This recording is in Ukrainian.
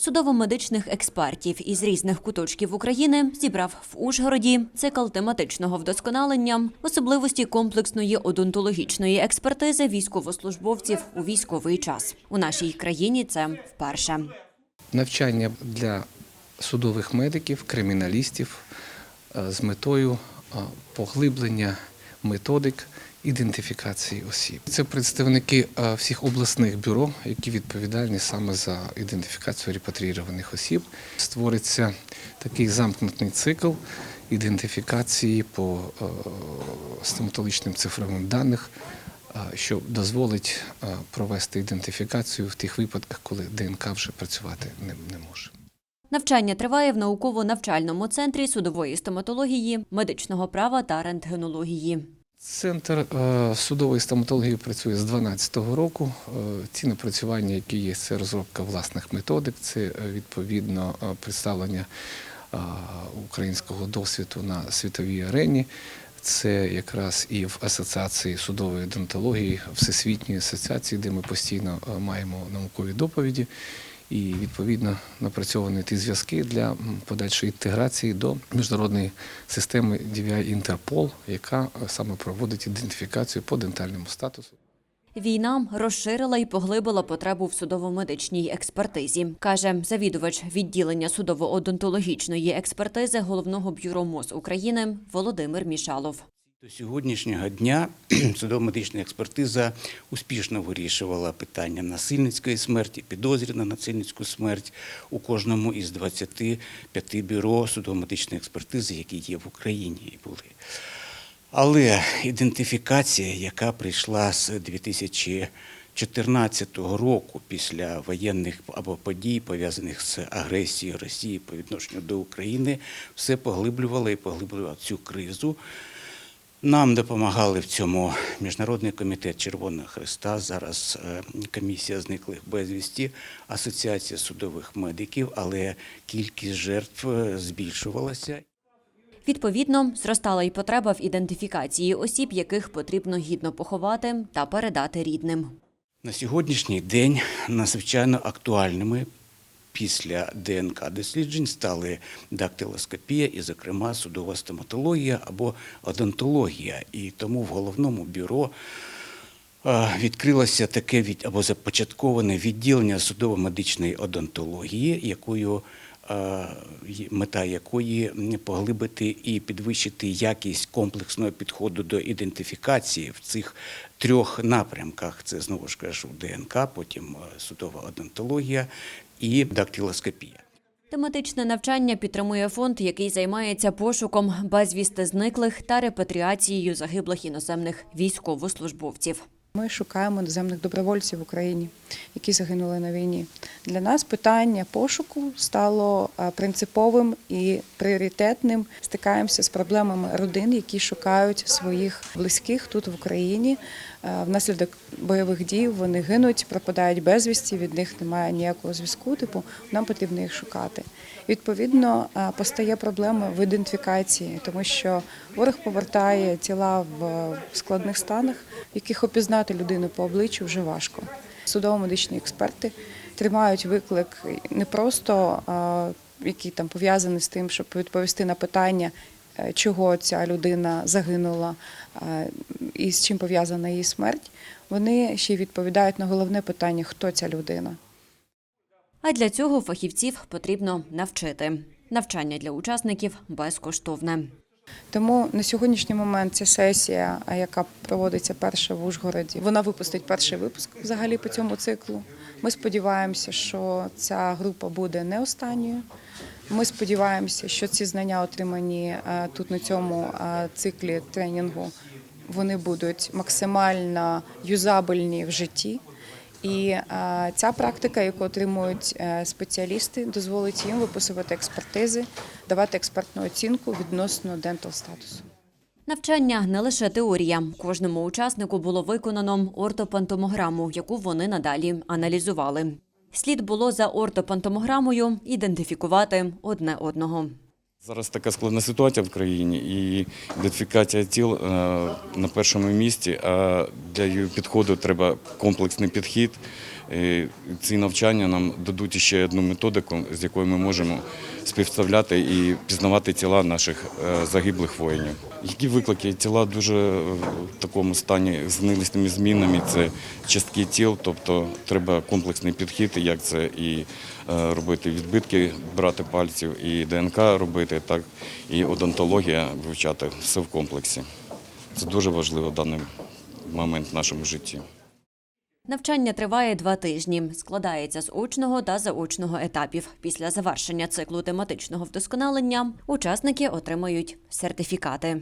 Судово-медичних експертів із різних куточків України зібрав в Ужгороді цикл тематичного вдосконалення, особливості комплексної одонтологічної експертизи військовослужбовців у військовий час. У нашій країні це вперше. навчання для судових медиків, криміналістів е, з метою е, поглиблення методик ідентифікації осіб. Це представники всіх обласних бюро, які відповідальні саме за ідентифікацію репатріюваних осіб. Створиться такий замкнутий цикл ідентифікації по стоматологічним цифровим даних, що дозволить провести ідентифікацію в тих випадках, коли ДНК вже працювати не може. Навчання триває в науково-навчальному центрі судової стоматології, медичного права та рентгенології. Центр е, судової стоматології працює з 2012 року. Е, Ці напрацювання, які є, це розробка власних методик, це е, відповідно представлення українського досвіду на світовій арені. Це якраз і в Асоціації судової дентології, Всесвітньої асоціації, де ми постійно е, маємо наукові доповіді. І відповідно напрацьовані ті зв'язки для подальшої інтеграції до міжнародної системи DVI Interpol, яка е, саме проводить ідентифікацію по дентальному статусу. Війна розширила і поглибила потребу в судово-медичній експертизі, каже завідувач відділення судово-одонтологічної експертизи головного бюро МОЗ України Володимир Мішалов. До сьогоднішнього дня судово-медична експертиза успішно вирішувала питання насильницької смерті, підозрі на насильницьку смерть у кожному із 25 бюро судово-медичної експертизи, які є в Україні і були. Але ідентифікація, яка прийшла з 2014 року після воєнних або подій, пов'язаних з агресією Росії по відношенню до України, все поглиблювала і поглиблювала цю кризу. Нам допомагали в цьому Міжнародний комітет Червоного Христа, зараз е, комісія зниклих безвісті, Асоціація судових медиків, але кількість жертв е, збільшувалася. Відповідно, зростала й потреба в ідентифікації осіб, яких потрібно гідно поховати та передати рідним. На сьогоднішній день надзвичайно актуальними після ДНК досліджень стали дактилоскопія і, зокрема, судова стоматологія або одонтологія. І тому в головному бюро відкрилося таке від або започатковане відділення судово-медичної одонтології, якою мета якої поглибити і підвищити якість комплексного підходу до ідентифікації в цих трьох напрямках. Це знову ж кажу ДНК, потім е, судова одонтологія і дактилоскопія. Тематичне навчання підтримує фонд, який займається пошуком безвісти зниклих та репатріацією загиблих іноземних військовослужбовців. Ми шукаємо наземних добровольців в Україні, які загинули на війні. Для нас питання пошуку стало е, принциповим і пріоритетним. Стикаємося з проблемами родин, які шукають своїх близьких тут в Україні. Е, Внаслідок бойових дій вони гинуть, пропадають безвісті, від них немає ніякого зв'язку. Типу, нам потрібно їх шукати. Відповідно, е, постає проблема в ідентифікації, тому що ворог повертає тіла в складних станах, в яких опізнати людину по обличчю вже важко. Судово-медичні експерти тримають виклик не просто е, який там пов'язаний з тим, щоб відповісти на питання, е, чого ця людина загинула е, і з чим пов'язана її смерть. Вони ще й відповідають на головне питання, хто ця людина. А для цього фахівців потрібно навчити. Навчання для учасників безкоштовне. Тому на сьогоднішній момент ця сесія, яка проводиться перша в Ужгороді, вона випустить перший випуск взагалі по цьому циклу. Ми сподіваємося, що ця група буде не останньою. Ми сподіваємося, що ці знання, отримані е, тут на цьому е, циклі тренінгу, вони будуть максимально юзабельні в житті. І е, ця практика, яку отримують спеціалісти, дозволить їм виписувати експертизи, давати експертну оцінку відносно дентал статусу. Навчання не лише теорія. Кожному учаснику було виконано ортопантомограму, яку вони надалі аналізували. Слід було за ортопантомограмою ідентифікувати одне одного. Зараз така складна ситуація в країні, і ідентифікація тіл е, на першому місці. А для її підходу треба комплексний підхід, Ці навчання нам дадуть ще одну методику, з якою ми можемо співставляти і пізнавати тіла наших е, загиблих воїнів. Які виклики тіла дуже в такому стані з нилісними змінами? Це частки тіл, тобто треба комплексний підхід, як це і е, робити відбитки, брати пальців, і ДНК робити, так і одонтологія вивчати все в комплексі. Це дуже важливо в даний момент в нашому житті. Навчання триває два тижні. Складається з очного та заочного етапів. Після завершення циклу тематичного вдосконалення учасники отримають сертифікати.